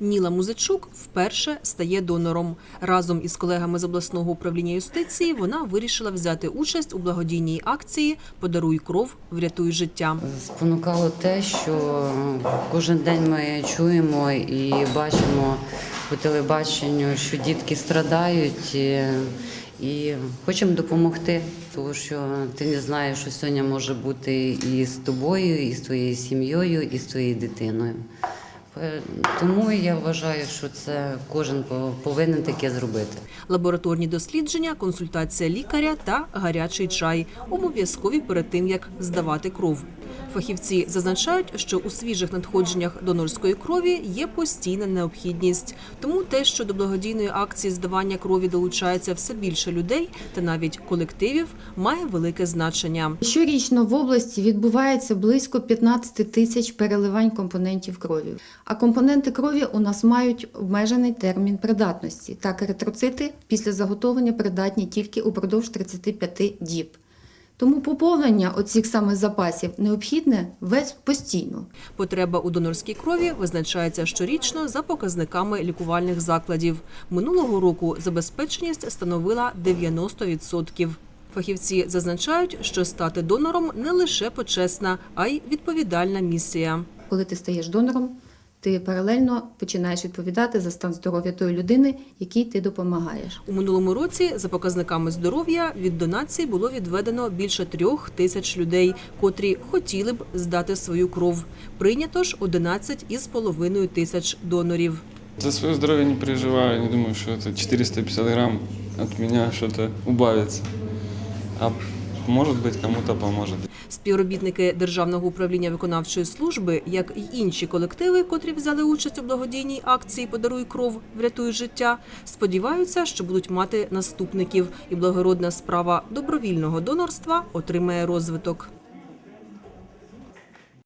Ніла Музичук вперше стає донором. Разом із колегами з обласного управління юстиції вона вирішила взяти участь у благодійній акції Подаруй кров, врятуй життя. Спонукало те, що кожен день ми чуємо і бачимо по телебаченню, що дітки страдають. І, і хочемо допомогти, тому що ти не знаєш, що сьогодні може бути і з тобою, і з твоєю сім'єю, і з твоєю дитиною. Е, Тому я вважаю, що це кожен по- повинен таке зробити. Лабораторні дослідження, консультація лікаря та гарячий чай обов'язкові перед тим, як здавати кров. Фахівці зазначають, що у свіжих надходженнях донорської крові є постійна необхідність. Тому те, що до благодійної акції здавання крові долучається все більше людей та навіть колективів, має велике значення. Щорічно в області відбувається близько 15 тисяч переливань компонентів крові. А компоненти крові у нас мають обмежений термін придатності. Так, еритроцити після заготовлення придатні тільки упродовж 35 діб. Тому поповнення оцих саме запасів необхідне весь постійно. Потреба у донорській крові визначається щорічно за показниками лікувальних закладів. Минулого року забезпеченість становила 90%. Фахівці зазначають, що стати донором не лише почесна, а й відповідальна місія. Коли ти стаєш донором, ти паралельно починаєш відповідати за стан здоров'я тої людини, якій ти допомагаєш. У минулому році, за показниками здоров'я, від донацій було відведено більше трьох тисяч людей, котрі хотіли б здати свою кров. Прийнято ж 11 із половиною тисяч донорів. За свое здоровье не переживаю, не думаю, что это 450 грамм от меня что-то убавится. А может бути, кому-то поможе. Співробітники Державного управління виконавчої служби, як і інші колективи, котрі взяли участь у благодійній акції Подаруй кров, врятуй життя, сподіваються, що будуть мати наступників, і благородна справа добровільного донорства отримає розвиток.